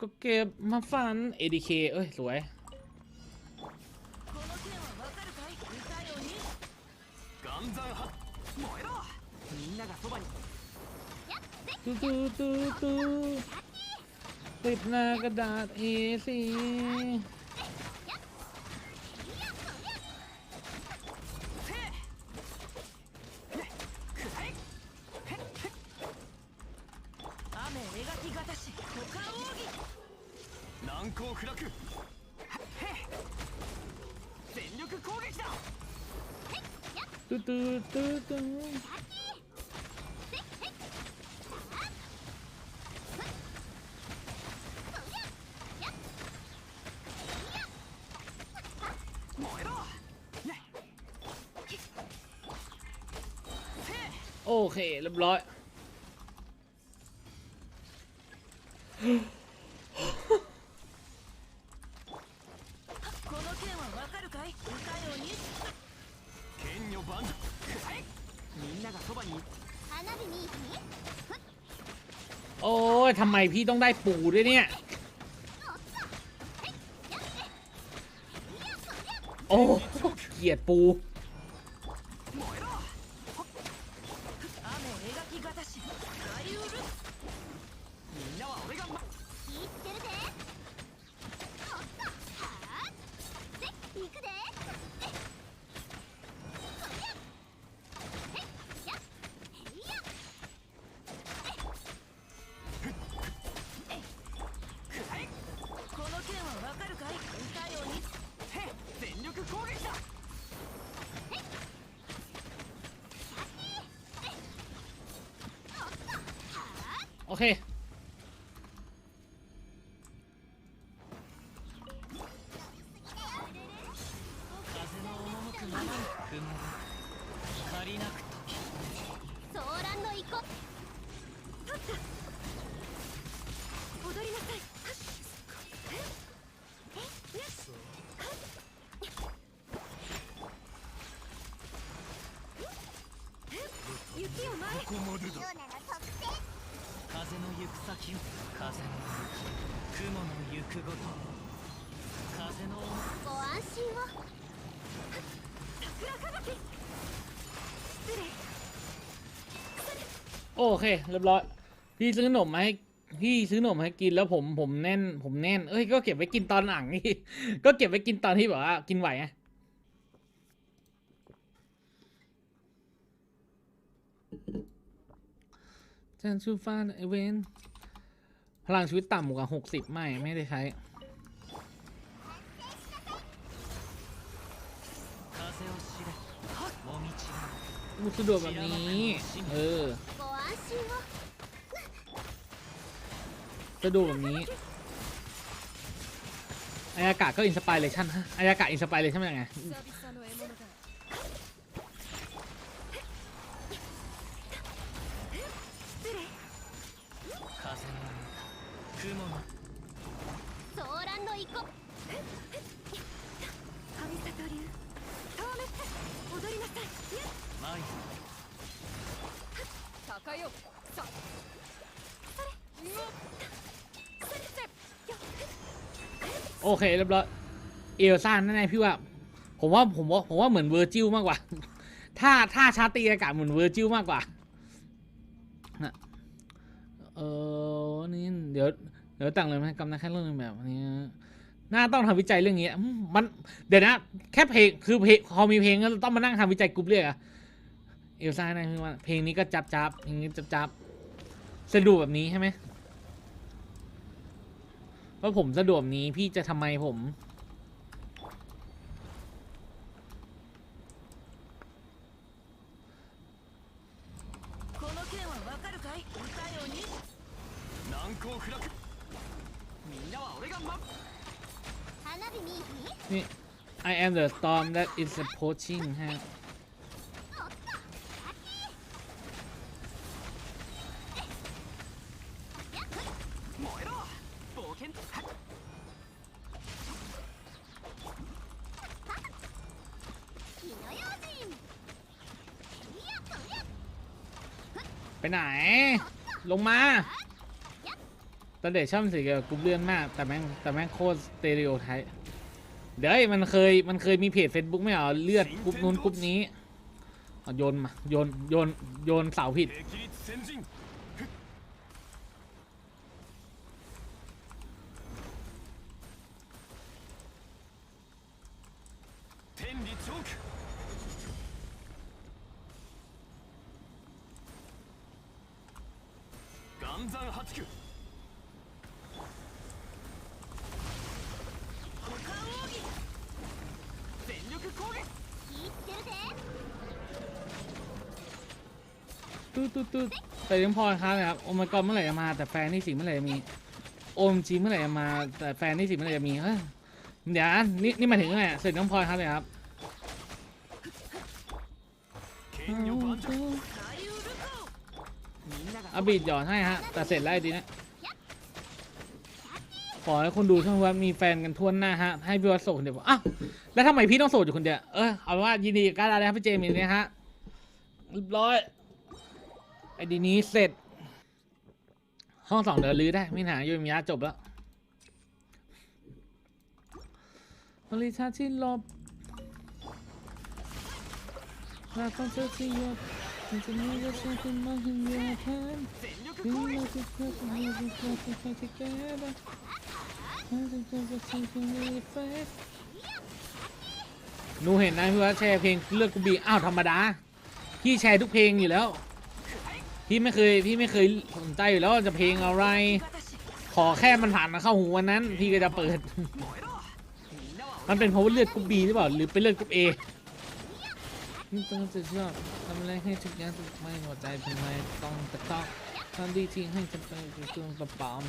ก็เก็บมาฟัน ADK เอ้ย สวย ตูตูตูตูติดหน้ากระดาษ A4 難攻不落へっ全力攻撃だตูตูตูตู 燃えろね โอเคเรียบร้อย โอ้ยทำไมพี่ต้องได้ปูด้วยเนี่ย โอ้เกลียดปู โอเค の行く先を風の雲の行くごと風のご安心を桜吹雪失礼 โอเคเรียบร้อย พี่ซื้อขนมมาให้พี่ซื้อขนมมาให้กินแล้วผมผมแน่น ผมแน่น เอ้ยก็เก็บไว้กินตอนหลังนี่ ก็เก็บไว้กินตอนที่แบบว่ากินไหวไงจันชูฟานเอเวน พลังชีวิตต่ำกว่าหกสิบไม่ ไม่ได้ใช้มุสะดวกแบบนี้ เออสะดวกแบบนี้อายากะก็อินสปายเลรชันฮะอายากะอินสปิเรชันเป็นยังไง 神里流遠目踊りなさい舞高よさโอเคเรียบร้อยเอลซ่าแน่ๆพี่ว่า ผมว่าผมว่าผมว่าเหมือนเวอร์จิลมากกว่า ถ้าถ้าชาร์จตีอากาศเหมือนเวอร์จิลมากกว่านะเออนี่เดี๋ยวเดี๋ยวแต่งเลยไหมกำนันแค่เรื่องแบบนี้ น่าต้องทำวิจัยเรื่องนี้อืมมันเดี๋ยวนะ แค่เพลงคือเพลงพอมีเพลงก็ต้องมานั่งทำวิจัยกรุ๊ปเรียกอะเอลซ่าแน่พี่ว่าเพลงนี้ก็จับจับเพลงนี้จับจับสะดวกแบบนี้ใช่ไหมว่าผมสะดวกแบบนี้พี่จะทำไมผม この剣はわかるかい歌よに難攻不落みんなは俺がま花火に นี่ I am the storm that is approaching ฮะไปไหน ลงมา เ แต่เด็กชอบสีเกี่ยวกับกรุ๊ปเลื่อนมาก แต่แม่งแต่แม่งโคตรสเตอริโอไทป์เดี๋ยวไอ้มันเคยมันเคยมีเพจ Facebook ไม่เหรอเลือดกรุ๊ปนู้นกรุ๊ปนี้เอาโยนมาโยนโยนโยนเสาผิด 霹靂先陣天理チョーク岩山八九 ดตืดตืแต่ยังพอครับนะครับโอมากรเมื่อไหร่จะมาแต่แฟนนี่สิเมื่อไหร่จะมีโอมจีเมื่อไหร่จะมาแต่แฟนนี่สิเมื่อไหร่จะมีเดี๋ยวนี่นี่มาถึงเมื่อไรเสร็จน้องพลอยครับเลยครับเอาบิดหยอดให้ฮะแต่เสร็จแล้วไอ้ดีนะขอให้คนดูช่องว่ามีแฟนกันทวนหน้าฮะให้พี่วัดโสดเดี๋ยวอะแล้วทำไมพี่ต้องโสดอยู่คนเดียวเออเอาว่ายินดีกับการดาแล้วพี่เจมินนะฮะเรียบร้อย ไอ้ดีนี้เสร็จ ห้องสองเดือนรื้อได้ ไม่หาโยมิยะจบแล้วบริษัทที่ลบเราต้องเชื่อที่ยศฉันจะม่ยอมฉันจะไม่หิวยาทนถึงเราจะเพื่อที่เราจะเพื่อที่เราจะแก้ได้ฉันจะจะจะฉันจะไม่เฟสหนูเห็นนะพี่ว่าแชร์เพลงเลือกกูบีอ้าวธรรมดาพี่แชร์ทุกเพลงอยู่แล้ว พี่ไม่เคยพี่ไม่เคยสนใจอยู่แล้วจะเพลงอะไร ขอแค่มันผ่านมาเข้าหูวันนั้น พี่ก็จะเปิด มันเป็นเพราะว่าเลือดกรุ๊ปบีหรือเปล่าหรือเป็นเลือดกรุ๊ปเอนี่ต้องจะชอทำอะไรให้ทุกอย่างไม่หัวใจเป็นไรต้องตะต้องทำดีที่ให้ฉันไปคือเครื่องกระป๋อม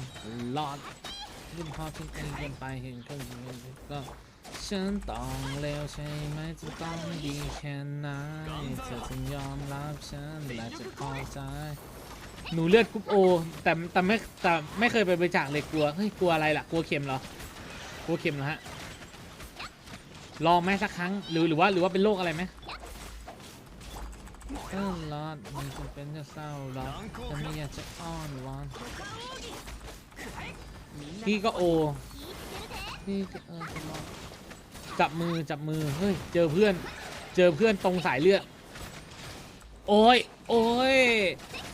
ลอดยิ่งพอทิ้งเองเกิไปเห็นก็ ฉันต้องเลวใช่ไหมจะต้องดีแค่ไหนเธอจะยอมรับฉันและจะพอใจหนูเลือดกรุ๊ปโอแต่แต่ไม่แต่ไม่เคยไปบริจาคเลยกลัวเฮ้ยกลัวอะไรล่ะกลัวเข็มเหรอกลัวเข็มเหรอฮะลองไหมสักครั้งหรือหรือว่าหรือว่าเป็นโรคอะไรไหมเออรอดมันจะเป็นจะเศร้าหรอดจะไม่อยากจะอ้อนวอนพี่ก็โอพี่ก็เออจะรอด จับมือจับมือเฮ้ยเจอเพื่อน เจอเพื่อนตรงสายเลือดโอ้ยโอ้ย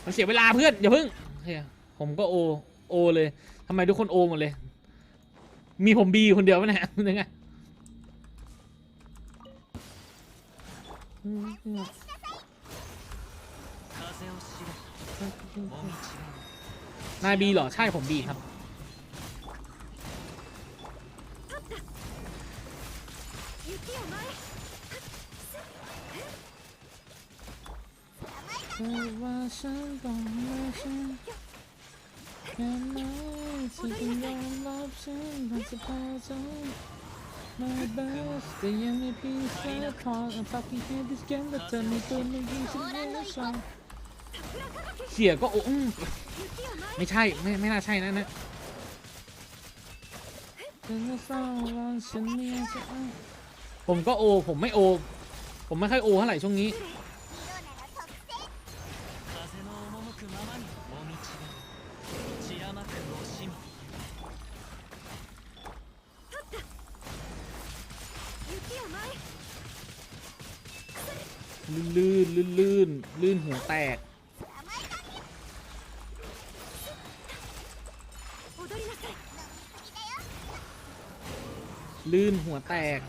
มันเสียเวลาเพื่อนอย่าเพิ่งเฮ้ยผมก็โอโอเลยทำไมทุกคนโอหมดเลย มีผมบีคนเดียวไหมเนี่ยยังไงนายบีเหรอใช่ผมบีครับ แต่ว่าฉันต้องไม่ฉันแค่ไหนฉันจะยอมรับฉันมันจะพอใจ My best แต่ยังไม่พี่แค่พอ I'm fucking hate this game แต่เธอไม่ตัวไม่ยิงฉันไม่ชอบเสียก็โอ้ไม่ใช่ ไม่ไม่น่าใช่นะนะฉันจะเศร้าวันฉันมีจ ผมก็โอ ผมไม่โอ ผมไม่ค่อยโอเท่าไหร่ช่วงนี้ ลื่นลื่นลื่นลื่นหัวแตกลื่นหัวแตก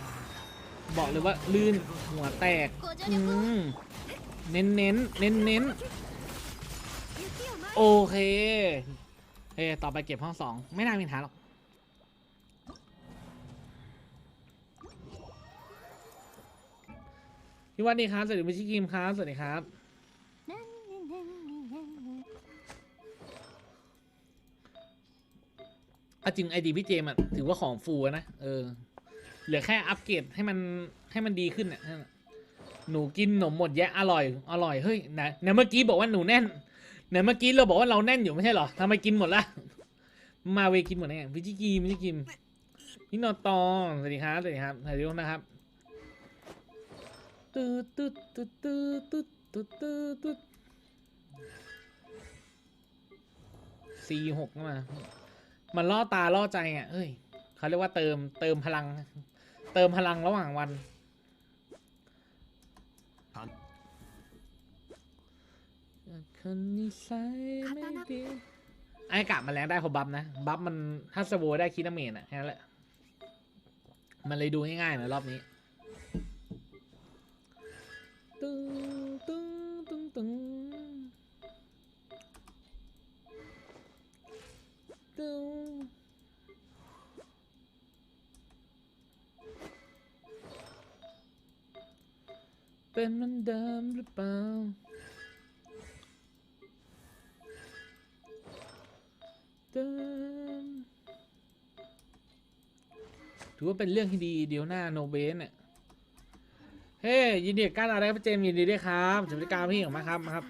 บอกเลยว่าลื่นหัวแตกเน้นเน้นเน้นเน้นโอเคเฮ้ต่อไปเก็บห้องสองไม่น่ามีปัญหาหรอกพี่วัดดีครับ สวัสดีพี่ชิกิมครับ สวัสดีครับ อาจริงไอดีพี่เจมอ่ถือว่าของฟูนะ เออ เหลือแค่อัปเกรดให้มันให้มันดีขึ้นน่ะหนูกินขนมหมดแยะอร่อย อร่อยเฮ้ยไหนไหนเมื่อกี้บอกว่าหนูแน่นไหนเมื่อกี้เราบอกว่าเราแน่นอยู่ไม่ใช่เหรอทำไมกินหมดละมาเวกินหมดได้ไงพี่จิกีมพี่จิกิมพี่นอตองสวัสดีครับสวัสดีครับสวัสดีทุกคนะครับตืดตืดตืดตืดตืดตืดตืดตืดสี่หกมา มันล่อตาล่อใจอะเอ้ยเขาเรียกว่าเติมเติมพลัง เติมพลังระหว่างวัน คนนิสัยไม่ดีไอ้กะมันแรงได้เพราะบัฟนะ บัฟมันถ้าสโวได้คิดาเมนอะแค่นั้นแหละ มันเลยดูง่ายๆนะรอบนี้ตึ้งตึ้งตึ้งตึ้งตึ้ง เป็นเหมันเดิมหรือเปล่า เดิมถือว่าเป็นเรื่องที่ดีเดี๋ยวหน้าโนเบนเนี่ย เฮ้ยินดีกับการอะไรครับเจมส์ยินดีด้วยครับสวัสดีการพี่ของมาครับมาครับ